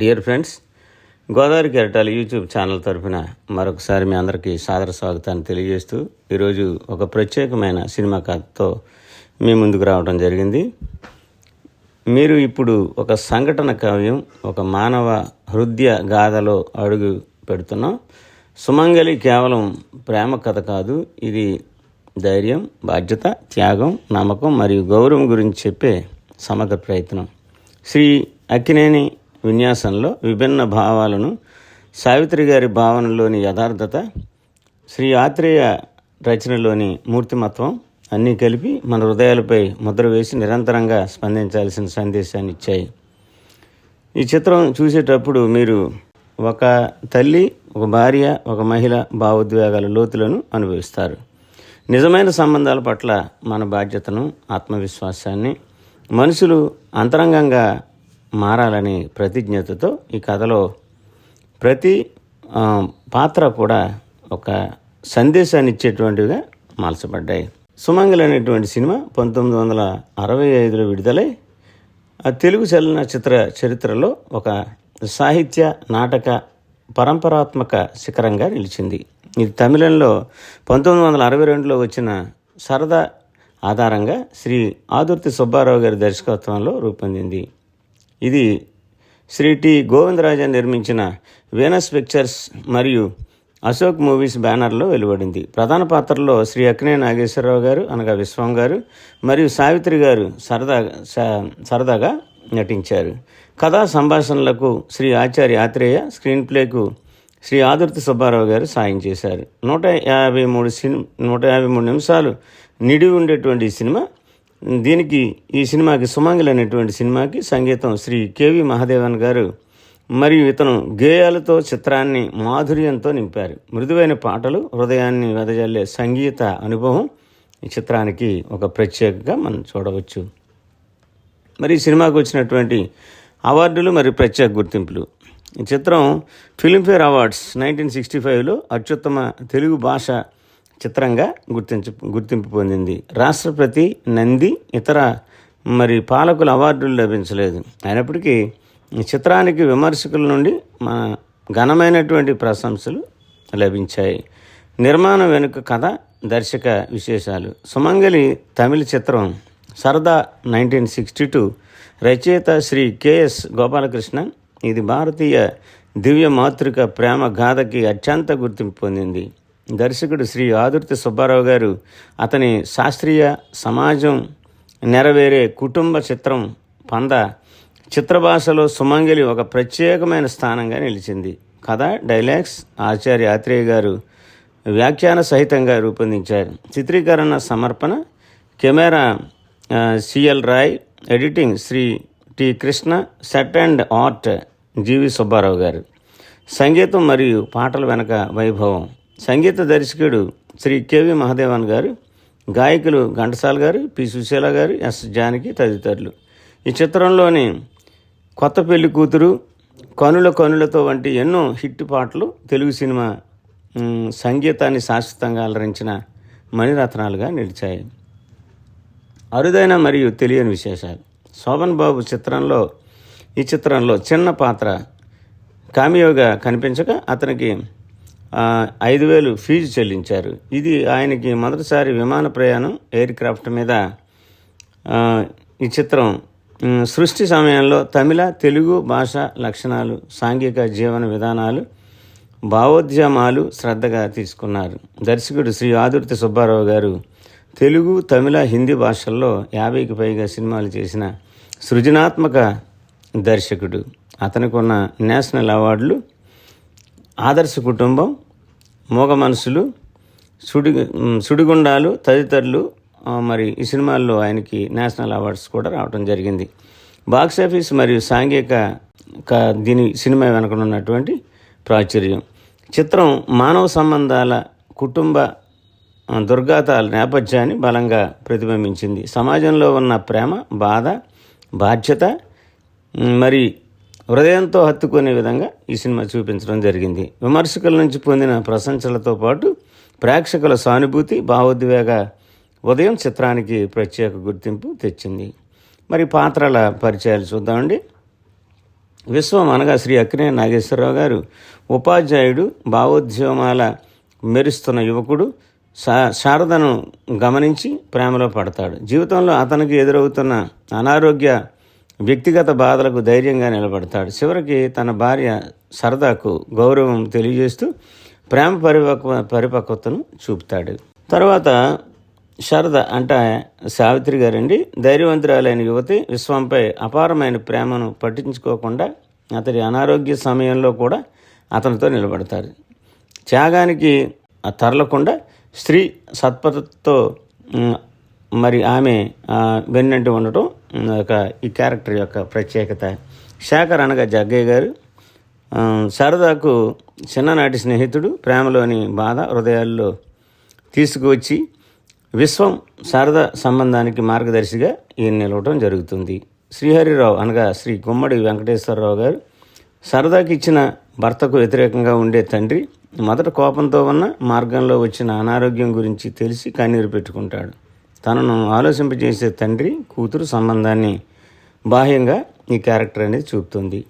Dear friends Godavari కెరటాలు YouTube channel తరఫున మరొకసారి మీ అందరికీ సాదర స్వాగతాన్ని తెలియజేస్తూ ఈరోజు ఒక ప్రత్యేకమైన సినిమా కథతో మీ ముందుకు రావడం జరిగింది. మీరు ఇప్పుడు ఒక సంఘటన కావ్యం ఒక మానవ హృదయ గాథలో అడుగు పెడుతున్నాం. సుమంగలి కేవలం ప్రేమ కథ కాదు ఇది ధైర్యం బాధ్యత త్యాగం నమ్మకం మరియు గౌరవం గురించి చెప్పే సమగ్ర ప్రయత్నం. శ్రీ అక్కినేని విన్యాసంలో విభిన్న భావాలను సావిత్రి గారి భావనలోని యథార్థత శ్రీ ఆత్రేయ రచనలోని మూర్తిమత్వం అన్నీ కలిపి మన హృదయాలపై ముద్ర వేసి నిరంతరంగా స్పందించాల్సిన సందేశాన్ని ఇచ్చాయి. ఈ చిత్రం చూసేటప్పుడు మీరు ఒక తల్లి ఒక భార్య ఒక మహిళ భావోద్వేగాల లోతులను అనుభవిస్తారు. నిజమైన సంబంధాల పట్ల మన బాధ్యతను ఆత్మవిశ్వాసాన్ని మనుషులు అంతరంగంగా మారాలని ప్రతిజ్ఞతతో ఈ కథలో ప్రతి పాత్ర కూడా ఒక సందేశాన్ని ఇచ్చేటువంటివిగా మలచబడ్డాయి. సుమంగళి అనేటువంటి సినిమా పంతొమ్మిది వందల అరవై ఐదులో విడుదలై ఆ తెలుగు చలనచిత్ర చరిత్రలో ఒక సాహిత్య నాటక పరంపరాత్మక శిఖరంగా నిలిచింది. ఇది తమిళంలో పంతొమ్మిది వందల అరవై రెండులో వచ్చిన సరదా ఆధారంగా శ్రీ ఆదుర్తి సుబ్బారావు గారి దర్శకత్వంలో రూపొందింది. ఇది శ్రీ టి గోవిందరాజా నిర్మించిన వీనస్ పిక్చర్స్ మరియు అశోక్ మూవీస్ బ్యానర్లో వెలువడింది. ప్రధాన పాత్రలో శ్రీ అక్కినే నాగేశ్వరరావు గారు అనగా విశ్వం గారు మరియు సావిత్రి గారు సరదా సరదాగా నటించారు. కథా సంభాషణలకు శ్రీ ఆచార్య ఆత్రేయ స్క్రీన్ ప్లేకు శ్రీ ఆదుర్తి సుబ్బారావు గారు సాయం చేశారు. నూట యాభై మూడు సినిమా నూట యాభై మూడు నిమిషాలు నిడివి ఉండేటువంటి సినిమా దీనికి ఈ సినిమాకి సుమంగిల్ అనేటువంటి సినిమాకి సంగీతం శ్రీ కేవి మహాదేవన్ గారు మరియు ఇతను గేయాలతో చిత్రాన్ని మాధుర్యంతో నింపారు. మృదువైన పాటలు హృదయాన్ని వెదజల్లే సంగీత అనుభవం ఈ చిత్రానికి ఒక ప్రత్యేకగా మనం చూడవచ్చు. మరి ఈ సినిమాకు వచ్చినటువంటి అవార్డులు మరియు ప్రత్యేక గుర్తింపులు. ఈ చిత్రం ఫిల్మ్ఫేర్ అవార్డ్స్ నైన్టీన్ సిక్స్టీ ఫైవ్లో అత్యుత్తమ తెలుగు భాష చిత్రంగా గుర్తించ గుర్తింపు పొందింది. రాష్ట్రపతి నంది ఇతర మరి పాలకుల అవార్డులు లభించలేదు. అయినప్పటికీ ఈ చిత్రానికి విమర్శకుల నుండి మన ఘనమైనటువంటి ప్రశంసలు లభించాయి. నిర్మాణం వెనుక కథ దర్శక విశేషాలు. సుమంగలి తమిళ చిత్రం సరదా నైన్టీన్ సిక్స్టీ టూ. రచయిత శ్రీ కెఎస్ గోపాలకృష్ణ ఇది భారతీయ దివ్య మాతృక ప్రేమ గాథకి అత్యంత గుర్తింపు పొందింది. దర్శకుడు శ్రీ ఆదుర్తి సుబ్బారావు గారు అతని శాస్త్రీయ సమాజం నెరవేరే కుటుంబ చిత్రం పంద చిత్రభాషలో సుమంగలి ఒక ప్రత్యేకమైన స్థానంగా నిలిచింది. కథ డైలాగ్స్ ఆచార్య ఆత్రేయ గారు వ్యాఖ్యాన సహితంగా రూపొందించారు. చిత్రీకరణ సమర్పణ camera CL Roy editing Sri T Krishna set and art GV Subbarao garu. సంగీతం మరియు పాటల వెనక వైభవం. సంగీత దర్శకుడు శ్రీ కెవి మహాదేవన్ గారు గాయకులు ఘంటసాల గారు పి. సుశీల గారు ఎస్. జానకి తదితరులు. ఈ చిత్రంలోని కొత్త పెళ్ళి కూతురు కనుల కనులతో వంటి ఎన్నో హిట్ పాటలు తెలుగు సినిమా సంగీతాన్ని శాశ్వతంగా అలరించిన మణిరత్నాలుగా నిలిచాయి. అరుదైన మరియు తెలియని విశేషాలు. శోభన్ బాబు చిత్రంలో ఈ చిత్రంలో చిన్న పాత్ర కామియోగా కనిపించక అతనికి ఐదు వేలు ఫీజు చెల్లించారు. ఇది ఆయనకి మొదటిసారి విమాన ప్రయాణం ఎయిర్ క్రాఫ్ట్ మీద. ఈ చిత్రం సృష్టి సమయంలో తమిళ తెలుగు భాష లక్షణాలు సాంఘిక జీవన విధానాలు భావోద్యమాలు శ్రద్ధగా తీసుకున్నారు. దర్శకుడు శ్రీ ఆదుర్తి సుబ్బారావు గారు తెలుగు తమిళ హిందీ భాషల్లో యాభైకి పైగా సినిమాలు చేసిన సృజనాత్మక దర్శకుడు. అతనికి ఉన్న నేషనల్ అవార్డులు ఆదర్శ కుటుంబం మూగ మనసులు సుడి సుడిగుండాలు తదితరులు మరి ఈ సినిమాల్లో ఆయనకి నేషనల్ అవార్డ్స్ కూడా రావడం జరిగింది. బాక్స్ ఆఫీస్ మరియు సాంఘిక దీని సినిమా వెనుకనున్నటువంటి ప్రాచుర్యం. చిత్రం మానవ సంబంధాల కుటుంబ ఆ, దుర్గాతాల నేపథ్యాన్ని బలంగా ప్రతిబింబించింది. సమాజంలో ఉన్న ప్రేమ బాధ బాధ్యత మరి హృదయంతో హత్తుకునే విధంగా ఈ సినిమా చూపించడం జరిగింది. విమర్శకుల నుంచి పొందిన ప్రశంసలతో పాటు ప్రేక్షకుల సానుభూతి భావోద్వేగ ఉదయం చిత్రానికి ప్రత్యేక గుర్తింపు తెచ్చింది. మరి పాత్రల పరిచయాలు చూద్దామండి. విశ్వం అనగా శ్రీ అక్కినే నాగేశ్వరరావు గారు ఉపాధ్యాయుడు భావోద్యమాల మెరుస్తున్న యువకుడు శా శారదను గమనించి ప్రేమలో పడతాడు. జీవితంలో అతనికి ఎదురవుతున్న అనారోగ్య వ్యక్తిగత బాధలకు ధైర్యంగా నిలబడతాడు. చివరికి తన భార్య సరదాకు గౌరవం తెలియజేస్తూ ప్రేమ పరిపక్వ పరిపక్వతను చూపుతాడు. తర్వాత శారద అంటే సావిత్రి గారండి ధైర్యవంతురాలైన యువతి విశ్వంపై అపారమైన ప్రేమను పట్టించుకోకుండా అతడి అనారోగ్య సమయంలో కూడా అతనితో నిలబడతారు. త్యాగానికి తరలకుండా స్త్రీ సత్పథతో మరి ఆమె వెన్నంటి ఉండటం ఒక ఈ క్యారెక్టర్ యొక్క ప్రత్యేకత. శేఖర్ అనగా జగ్గయ్య గారు. సరదాకు శారదాకు చిన్ననాటి స్నేహితుడు ప్రేమలోని బాధ హృదయాల్లో తీసుకువచ్చి విశ్వం శారద సంబంధానికి మార్గదర్శిగా ఈయన నిలవటం జరుగుతుంది. శ్రీహరిరావు అనగా శ్రీ గుమ్మడి వెంకటేశ్వరరావు గారు. సరదాకి ఇచ్చిన భర్తకు వ్యతిరేకంగా ఉండే తండ్రి మొదట కోపంతో ఉన్న మార్గంలో వచ్చిన అనారోగ్యం గురించి తెలిసి కన్నీరు పెట్టుకుంటాడు. తనను ఆలోచింపజేసే తండ్రి కూతురు సంబంధాన్ని బాహ్యంగా ఈ క్యారెక్టర్ అనేది చూపుతుంది.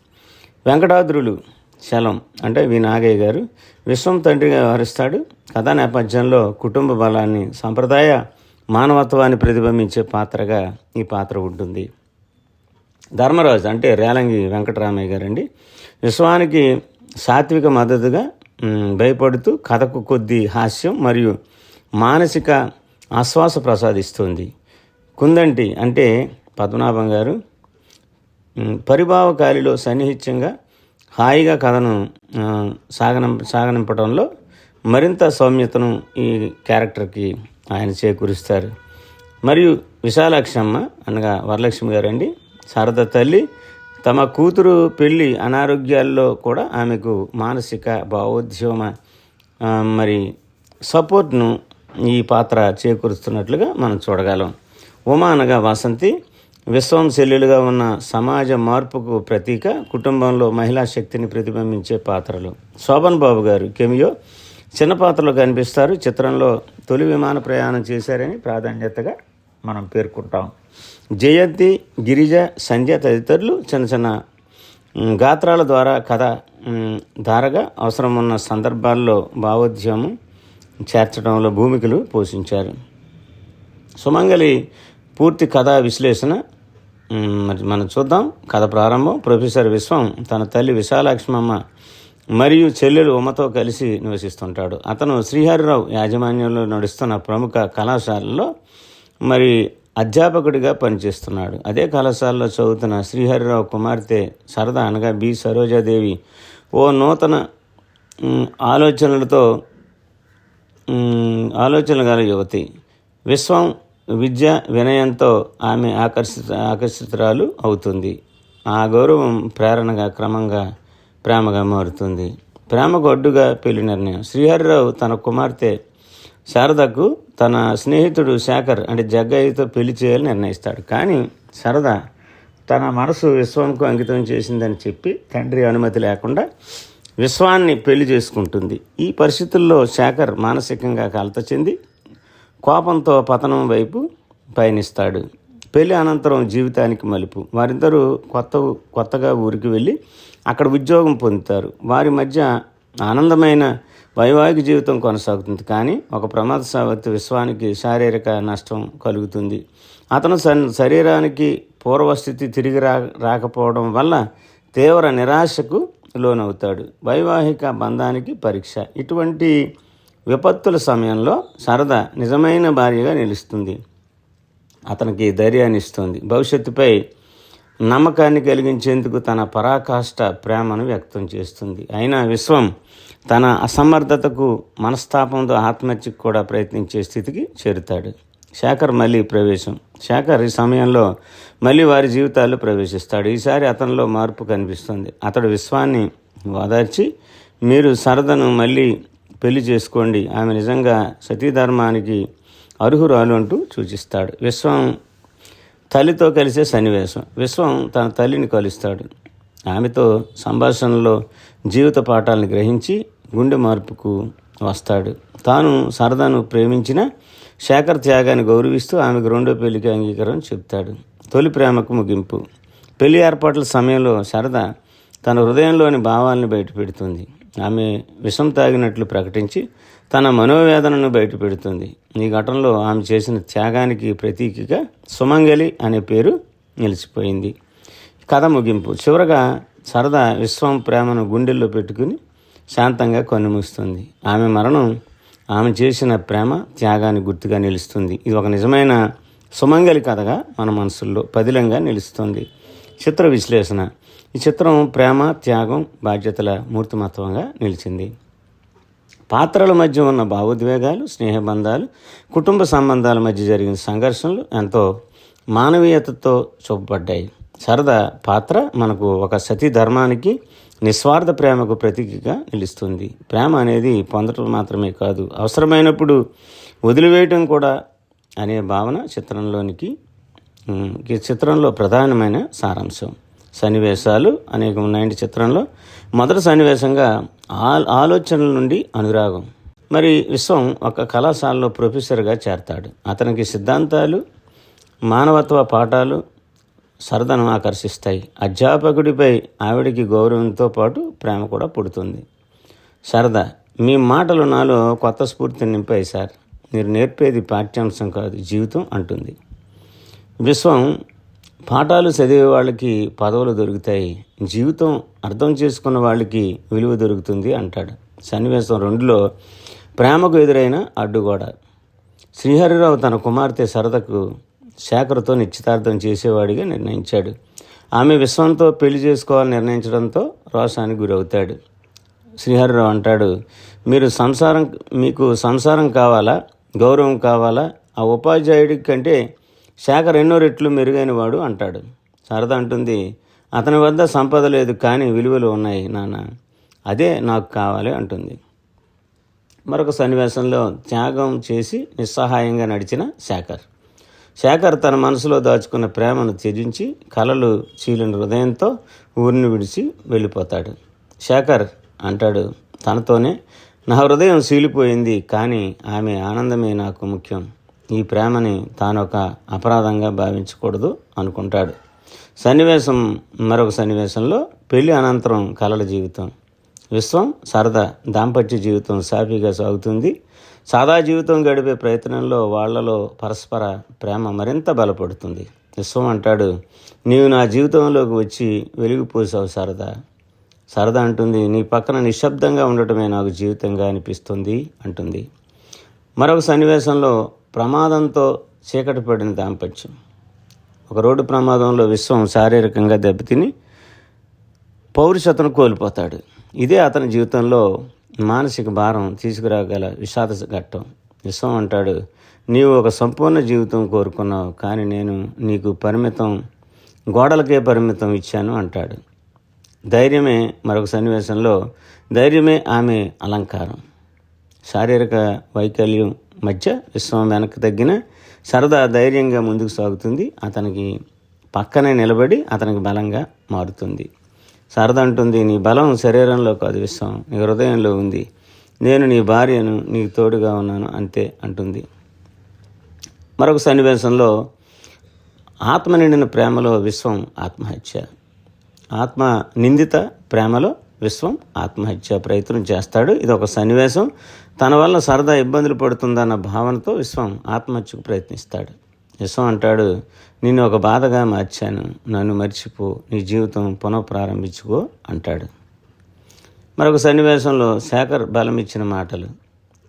వెంకటాద్రులు శలం అంటే వి నాగయ్య గారు విశ్వం తండ్రిగా వ్యవహరిస్తాడు. కథా నేపథ్యంలో కుటుంబ బలాన్ని సాంప్రదాయ మానవత్వాన్ని ప్రతిబింబించే పాత్రగా ఈ పాత్ర ఉంటుంది. ధర్మరాజు అంటే రేలంగి వెంకటరామయ్య గారండి. విశ్వానికి సాత్విక మద్దతుగా భయపడుతూ కథకు కొద్ది హాస్యం మరియు మానసిక ఆశ్వాస ప్రసాదిస్తుంది. కుందంటి అంటే పద్మనాభం గారు పరిభావకాలిలో సన్నిహిత్యంగా హాయిగా కథను సాగనం సాగనింపడంలో మరింత సౌమ్యతను ఈ క్యారెక్టర్కి ఆయన చేకూరుస్తారు. మరియు విశాలాక్షమ్మ అనగా వరలక్ష్మి గారండి శారద తల్లి తమ కూతురు పెళ్ళి అనారోగ్యాల్లో కూడా ఆమెకు మానసిక భావోద్యమ మరి సపోర్ట్ను ఈ పాత్ర చేకూరుస్తున్నట్లుగా మనం చూడగలం. ఉమా అనగా వాసంతి. విశ్వం శల్యులుగా ఉన్న సమాజ మార్పుకు ప్రతీక కుటుంబంలో మహిళా శక్తిని ప్రతిబింబించే పాత్రలు. శోభన్ బాబు గారు కెమియో. చిన్న పాత్రలో కనిపిస్తారు. చిత్రంలో తొలి విమాన ప్రయాణం చేశారని ప్రాధాన్యతగా మనం పేర్కొంటాం. జయంతి గిరిజ సంధ్య తదితరులు చిన్న చిన్న గాత్రాల ద్వారా కథ ధారగా అవసరం ఉన్న సందర్భాల్లో భావోద్యమం చేర్చడంలో భూమికలు పోషించారు. సుమంగలి పూర్తి కథా విశ్లేషణ మరి మనం చూద్దాం. కథ ప్రారంభం. ప్రొఫెసర్ విశ్వం తన తల్లి విశాలాక్ష్మమ్మ మరియు చెల్లెలు ఉమతో కలిసి నివసిస్తుంటాడు. అతను శ్రీహరిరావు యాజమాన్యంలో నడుస్తున్న ప్రముఖ కళాశాలలో మరి అధ్యాపకుడిగా పనిచేస్తున్నాడు. అదే కళాశాలలో చదువుతున్న శ్రీహరిరావు కుమార్తె సరదా అనగా బి. సరోజాదేవి ఓ నూతన ఆలోచనలతో ఆలోచనలు గల యువతి. విశ్వం విద్య వినయంతో ఆమె ఆకర్షిత ఆకర్షితురాలు అవుతుంది. ఆ గౌరవం ప్రేరణగా క్రమంగా ప్రేమగా మారుతుంది. ప్రేమకు అడ్డుగా పెళ్ళి నిర్ణయం. శ్రీహరిరావు తన కుమార్తె శారదకు తన స్నేహితుడు శేఖర్ అంటే జగ్గయ్యతో పెళ్ళి చేయాలని నిర్ణయిస్తాడు. కానీ శారద తన మనసు విశ్వంకు అంకితం చేసిందని చెప్పి తండ్రి అనుమతి లేకుండా విశ్వాన్ని పెళ్ళి చేసుకుంటుంది. ఈ పరిస్థితుల్లో శేఖర్ మానసికంగా కలత చెంది కోపంతో పతనం వైపు పయనిస్తాడు. పెళ్ళి అనంతరం జీవితానికి మలుపు. వారిద్దరూ కొత్త కొత్తగా ఊరికి వెళ్ళి అక్కడ ఉద్యోగం పొందుతారు. వారి మధ్య ఆనందమైన వైవాహిక జీవితం కొనసాగుతుంది. కానీ ఒక ప్రమాద ప్రమాదశావత్తు విశ్వానికి శారీరక నష్టం కలుగుతుంది. అతను శరీరానికి పూర్వస్థితి తిరిగి రా రాకపోవడం వల్ల తీవ్ర నిరాశకు లోనవుతాడు. వైవాహిక బంధానికి పరీక్ష. ఇటువంటి విపత్తుల సమయంలో సరదా నిజమైన భార్యగా నిలుస్తుంది. అతనికి ధైర్యాన్ని ఇస్తుంది. భవిష్యత్తుపై నమ్మకాన్ని కలిగించేందుకు తన పరాకాష్ట ప్రేమను వ్యక్తం చేస్తుంది. అయినా విశ్వం తన అసమర్థతకు మనస్తాపంతో ఆత్మహత్యకు కూడా ప్రయత్నించే స్థితికి చేరుతాడు. శేఖర్ మళ్ళీ ప్రవేశం. శేఖర్ ఈ సమయంలో మళ్ళీ వారి జీవితాల్లో ప్రవేశిస్తాడు. ఈసారి అతనిలో మార్పు కనిపిస్తుంది. అతడు విశ్వాన్ని ఓదార్చి మీరు సరదను మళ్ళీ పెళ్ళి చేసుకోండి. ఆమె నిజంగా సతీధర్మానికి అర్హురాలు అంటూ సూచిస్తాడు. విశ్వం తల్లితో కలిసే సన్నివేశం. విశ్వం తన తల్లిని కలుస్తాడు. ఆమెతో సంభాషణలో జీవిత పాఠాలను గ్రహించి గుండె మార్పుకు వస్తాడు. తాను సరదాను ప్రేమించిన శేఖర్ త్యాగాన్ని గౌరవిస్తూ ఆమెకు రెండో పెళ్ళికి అంగీకారం చెప్తాడు. తొలి ప్రేమకు ముగింపు. పెళ్ళి ఏర్పాట్ల సమయంలో సరదా తన హృదయంలోని భావాలను బయటపెడుతుంది. ఆమె విషం తాగినట్లు ప్రకటించి తన మనోవేదనను బయటపెడుతుంది. ఈ ఘటనలో ఆమె చేసిన త్యాగానికి ప్రతీకగా సుమంగలి అనే పేరు నిలిచిపోయింది. కథ ముగింపు. చివరగా సరదా విశ్వం ప్రేమను గుండెల్లో పెట్టుకుని శాంతంగా కన్నుమూస్తుంది. ఆమె మరణం ఆమె చేసిన ప్రేమ త్యాగాన్ని గుర్తుగా నిలుస్తుంది. ఇది ఒక నిజమైన సుమంగలి కథగా మన మనసుల్లో పదిలంగా నిలుస్తుంది. చిత్ర విశ్లేషణ. ఈ చిత్రం ప్రేమ త్యాగం బాధ్యతల మూర్తిమత్వంగా నిలిచింది. పాత్రల మధ్య ఉన్న భావోద్వేగాలు స్నేహబంధాలు కుటుంబ సంబంధాల మధ్య జరిగిన సంఘర్షణలు ఎంతో మానవీయతతో చూపబడ్డాయి. సరదా పాత్ర మనకు ఒక సతీ ధర్మానికి నిస్వార్థ ప్రేమకు ప్రతీకగా నిలుస్తుంది. ప్రేమ అనేది పొందటం మాత్రమే కాదు అవసరమైనప్పుడు వదిలివేయటం కూడా అనే భావన చిత్రంలోనికి ఈ చిత్రంలో ప్రధానమైన సారాంశం. సన్నివేశాలు అనేక ఉన్నాయండి చిత్రంలో. మొదటి సన్నివేశంగా ఆ- ఆలోచనల నుండి అనురాగం. మరి విశ్వం ఒక కళాశాలలో ప్రొఫెసర్గా చేరతాడు. అతనికి సిద్ధాంతాలు మానవత్వ పాఠాలు సరదను ఆకర్షిస్తాయి. అధ్యాపకుడిపై ఆవిడికి గౌరవంతో పాటు ప్రేమ కూడా పుడుతుంది. సరదా మీ మాటలు నాలో కొత్త స్ఫూర్తిని నింపాయి సార్. మీరు నేర్పేది పాఠ్యాంశం కాదు జీవితం అంటుంది. విశ్వం పాఠాలు చదివే వాళ్ళకి పదవులు దొరుకుతాయి. జీవితం అర్థం చేసుకున్న వాళ్ళకి విలువ దొరుకుతుంది అంటాడు. సన్నివేశం రెండులో ప్రేమకు ఎదురైన అడ్డుగోడ. శ్రీహరిరావు తన కుమార్తె సరదకు శేఖర్తో నిశ్చితార్థం చేసేవాడిగా నిర్ణయించాడు. ఆమె విశ్వంతో పెళ్ళి చేసుకోవాలని నిర్ణయించడంతో రోషానికి గురవుతాడు. శ్రీహరిరావు అంటాడు మీరు సంసారం మీకు సంసారం కావాలా? గౌరవం కావాలా? ఆ ఉపాధ్యాయుడి కంటే శేఖర్ ఎన్నో రెట్లు మెరుగైన వాడు అంటాడు. శారద అంటుంది అతని వద్ద సంపద లేదు కానీ విలువలు ఉన్నాయి నాన్న. అదే నాకు కావాలి అంటుంది. మరొక సన్నివేశంలో త్యాగం చేసి నిస్సహాయంగా నడిచిన శేఖర్. శేఖర్ తన మనసులో దాచుకున్న ప్రేమను త్యజించి కలలు చీలిన హృదయంతో ఊరిని విడిచి వెళ్ళిపోతాడు. శేఖర్ అంటాడు తనతోనే నా హృదయం చీలిపోయింది కానీ ఆమె ఆనందమే నాకు ముఖ్యం. ఈ ప్రేమని తానొక అపరాధంగా భావించకూడదు అనుకుంటాడు. సన్నివేశం మరొక సన్నివేశంలో పెళ్ళి అనంతరం కలల జీవితం. విశ్వం సరదా దాంపత్య జీవితం సాఫీగా సాగుతుంది. సాదా జీవితం గడిపే ప్రయత్నంలో వాళ్ళలో పరస్పర ప్రేమ మరింత బలపడుతుంది. విశ్వం అంటాడు నీవు నా జీవితంలోకి వచ్చి వెలిగిపోసావు సరదా. సరదా అంటుంది నీ పక్కన నిశ్శబ్దంగా ఉండటమే నాకు జీవితంగా అనిపిస్తుంది అంటుంది. మరొక సన్నివేశంలో ప్రమాదంతో చీకటి పడిన దాంపత్యం. ఒక రోడ్డు ప్రమాదంలో విశ్వం శారీరకంగా దెబ్బతిని పౌరుషతను కోల్పోతాడు. ఇదే అతని జీవితంలో మానసిక భారం తీసుకురాగల విషాద ఘట్టం. విశ్వం అంటాడు నీవు ఒక సంపూర్ణ జీవితం కోరుకున్నావు కానీ నేను నీకు పరిమితం గోడలకే పరిమితం ఇచ్చాను అంటాడు. ధైర్యమే మరొక సన్నివేశంలో ధైర్యమే ఆమె అలంకారం. శారీరక వైకల్యం మధ్య విశ్వం వెనక్కి తగ్గిన సరదా ధైర్యంగా ముందుకు సాగుతుంది. అతనికి పక్కనే నిలబడి అతనికి బలంగా మారుతుంది. శారద అంటుంది నీ బలం శరీరంలో కాదు విశ్వం. నీ హృదయంలో ఉంది. నేను నీ భార్యను నీకు తోడుగా ఉన్నాను అంతే అంటుంది. మరొక సన్నివేశంలో ఆత్మ నిండిన ప్రేమలో విశ్వం ఆత్మహత్య. ఆత్మ నిందిత ప్రేమలో విశ్వం ఆత్మహత్య ప్రయత్నం చేస్తాడు. ఇది ఒక సన్నివేశం. తన వల్ల సరదా ఇబ్బందులు పడుతుందన్న భావనతో విశ్వం ఆత్మహత్యకు ప్రయత్నిస్తాడు. విశ్వం అంటాడు నిన్ను ఒక బాధగా మార్చాను. నన్ను మర్చిపో. నీ జీవితం పునఃప్రారంభించుకో అంటాడు. మరొక సన్నివేశంలో శేఖర్ బలం ఇచ్చిన మాటలు.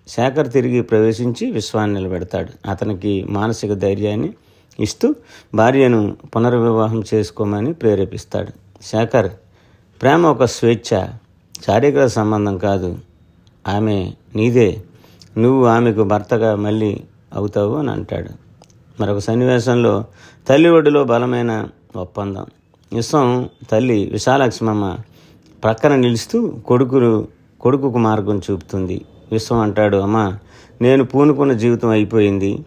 శేఖర్ తిరిగి ప్రవేశించి విశ్వాన్ని నిలబెడతాడు. అతనికి మానసిక ధైర్యాన్ని ఇస్తూ భార్యను పునర్వివాహం చేసుకోమని ప్రేరేపిస్తాడు. శేఖర్ ప్రేమ ఒక స్వేచ్ఛ శారీరక సంబంధం కాదు. ఆమె నీదే. నువ్వు ఆమెకు భర్తగా మళ్ళీ అవుతావు అని అంటాడు. మరొక సన్నివేశంలో తల్లి ఒడిలో బలమైన ఒప్పందం. విశ్వం తల్లి విశాలక్ష్మమ్మ ప్రక్కన నిలుస్తూ కొడుకులు కొడుకుకు మార్గం చూపుతుంది. విశ్వం అంటాడు అమ్మా నేను పూనుకున్న జీవితం అయిపోయింది.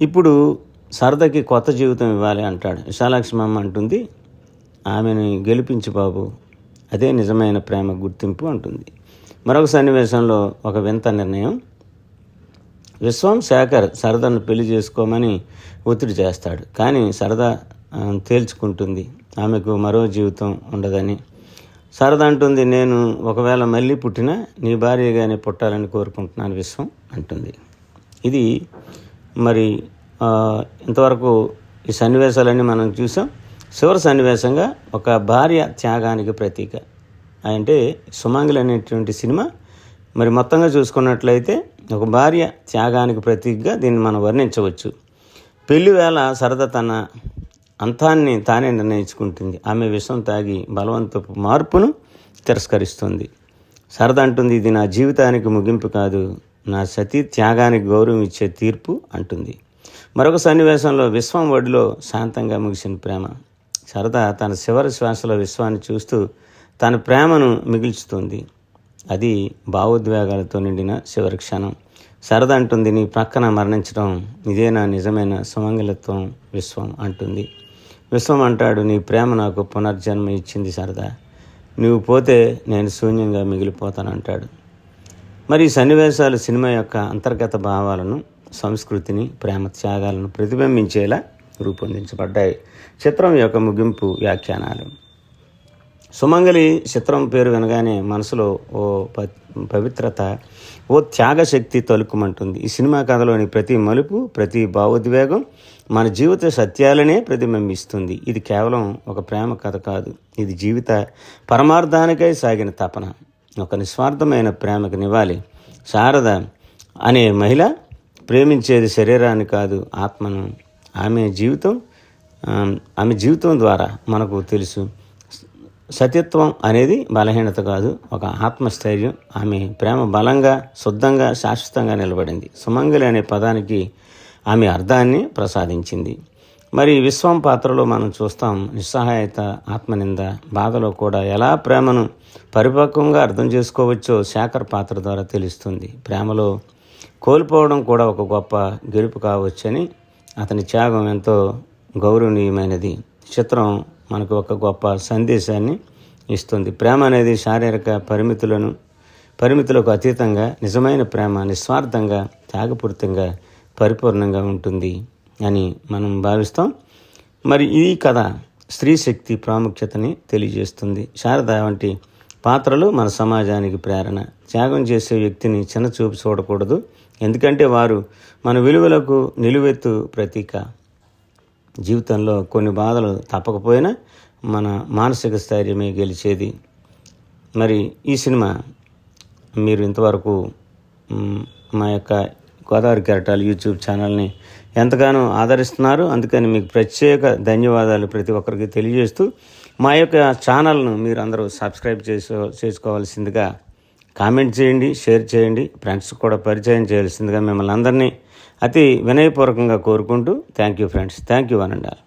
ఇప్పుడు సరదాకి కొత్త జీవితం ఇవ్వాలి అంటాడు. విశాలక్ష్మమ్మ అంటుంది ఆమెను గెలిపించు బాబు. అదే నిజమైన ప్రేమ గుర్తింపు అంటుంది. మరొక సన్నివేశంలో ఒక వింత నిర్ణయం విశ్వం శేఖర్ సరదను పెళ్ళి చేసుకోమని ఒత్తిడి చేస్తాడు. కానీ సరదా తేల్చుకుంటుంది. ఆమెకు మరో జీవితం ఉండదని. సరదా అంటుంది నేను ఒకవేళ మళ్ళీ పుట్టినా నీ భార్యగానే పుట్టాలని కోరుకుంటున్నాను విశ్వం అంటుంది. ఇది మరి ఇంతవరకు ఈ సన్నివేశాలన్నీ మనం చూసాం. చివరి సన్నివేశంగా ఒక భార్య త్యాగానికి ప్రతీక. అంటే సుమాంగిల్ అనేటువంటి సినిమా మరి మొత్తంగా చూసుకున్నట్లయితే ఒక భార్య త్యాగానికి ప్రతీకగా దీన్ని మనం వర్ణించవచ్చు. పెళ్ళి వేళ సరద తన అంతాన్ని తానే నిర్ణయించుకుంటుంది. ఆమె విషం తాగి బలవంతపు మార్పును తిరస్కరిస్తుంది. సరద అంటుంది ఇది నా జీవితానికి ముగింపు కాదు నా సతీ త్యాగానికి గౌరవం ఇచ్చే తీర్పు అంటుంది. మరొక సన్నివేశంలో విశ్వం ఒడిలో శాంతంగా ముగిసిన ప్రేమ. సరదా తన చివరి శ్వాసలో విశ్వాన్ని చూస్తూ తన ప్రేమను మిగిల్చుతుంది. అది భావోద్వేగాలతో నిండిన చివరి క్షణం. సరదా అంటుంది నీ ప్రక్కన మరణించడం ఇదే నా నిజమైన సుమంగళత్వం? విశ్వం అంటుంది. విశ్వం అంటాడు నీ ప్రేమ నాకు పునర్జన్మ ఇచ్చింది సరదా. నువ్వు పోతే నేను శూన్యంగా మిగిలిపోతాను అంటాడు. మరి సన్నివేశాలు సినిమా యొక్క అంతర్గత భావాలను సంస్కృతిని ప్రేమ త్యాగాలను ప్రతిబింబించేలా రూపొందించబడ్డాయి. చిత్రం యొక్క ముగింపు వ్యాఖ్యానాలు. సుమంగలి చిత్రం పేరు వినగానే మనసులో ఓ పవిత్రత ఓ త్యాగశక్తి తలుకుమంటుంది. ఈ సినిమా కథలోని ప్రతి మలుపు ప్రతి భావోద్వేగం మన జీవిత సత్యాలనే ప్రతిబింబిస్తుంది. ఇది కేవలం ఒక ప్రేమ కథ కాదు. ఇది జీవిత పరమార్థానికై సాగిన తపన. ఒక నిస్వార్థమైన ప్రేమకు నివాలి శారద అనే మహిళ ప్రేమించేది శరీరాన్ని కాదు ఆత్మను. ఆమె జీవితం ఆమె జీవితం ద్వారా మనకు తెలుసు. సతీత్వం అనేది బలహీనత కాదు ఒక ఆత్మస్థైర్యం. ఆమె ప్రేమ బలంగా శుద్ధంగా శాశ్వతంగా నిలబడింది. సుమంగలి అనే పదానికి ఆమె అర్థాన్ని ప్రసాదించింది. మరి విశ్వం పాత్రలో మనం చూస్తాం నిస్సహాయత ఆత్మనింద బాధలో కూడా ఎలా ప్రేమను పరిపక్వంగా అర్థం చేసుకోవచ్చో శేఖర్ పాత్ర ద్వారా తెలుస్తుంది. ప్రేమలో కోల్పోవడం కూడా ఒక గొప్ప గెలుపు కావచ్చని అతని త్యాగం ఎంతో గౌరవనీయమైనది. చిత్రం మనకు ఒక గొప్ప సందేశాన్ని ఇస్తుంది. ప్రేమ అనేది శారీరక పరిమితులను పరిమితులకు అతీతంగా నిజమైన ప్రేమ నిస్వార్థంగా త్యాగపూరితంగా పరిపూర్ణంగా ఉంటుంది అని మనం భావిస్తాం. మరి ఈ కథ స్త్రీ శక్తి ప్రాముఖ్యతని తెలియజేస్తుంది. శారద వంటి పాత్రలు మన సమాజానికి ప్రేరణ. త్యాగం చేసే వ్యక్తిని చిన్నచూపు చూడకూడదు. ఎందుకంటే వారు మన విలువలకు నిలువెత్తు ప్రతీక. జీవితంలో కొన్ని బాధలు తప్పకపోయినా మన మానసిక స్థైర్యమే గెలిచేది. మరి ఈ సినిమా మీరు ఇంతవరకు మా యొక్క గోదావరి కెరటాలు యూట్యూబ్ ఛానల్ని ఎంతగానో ఆదరిస్తున్నారు. అందుకని మీకు ప్రత్యేక ధన్యవాదాలు ప్రతి ఒక్కరికి తెలియజేస్తూ మా యొక్క ఛానల్ను మీరు అందరూ సబ్స్క్రైబ్ చేసుకో చేసుకోవాల్సిందిగా కామెంట్ చేయండి షేర్ చేయండి. ఫ్రెండ్స్ కూడా పరిచయం చేయాల్సిందిగా మిమ్మల్ని అందరినీ అతి వినయపూర్వకంగా కోరుకుంటూ thank you friends thank you one and all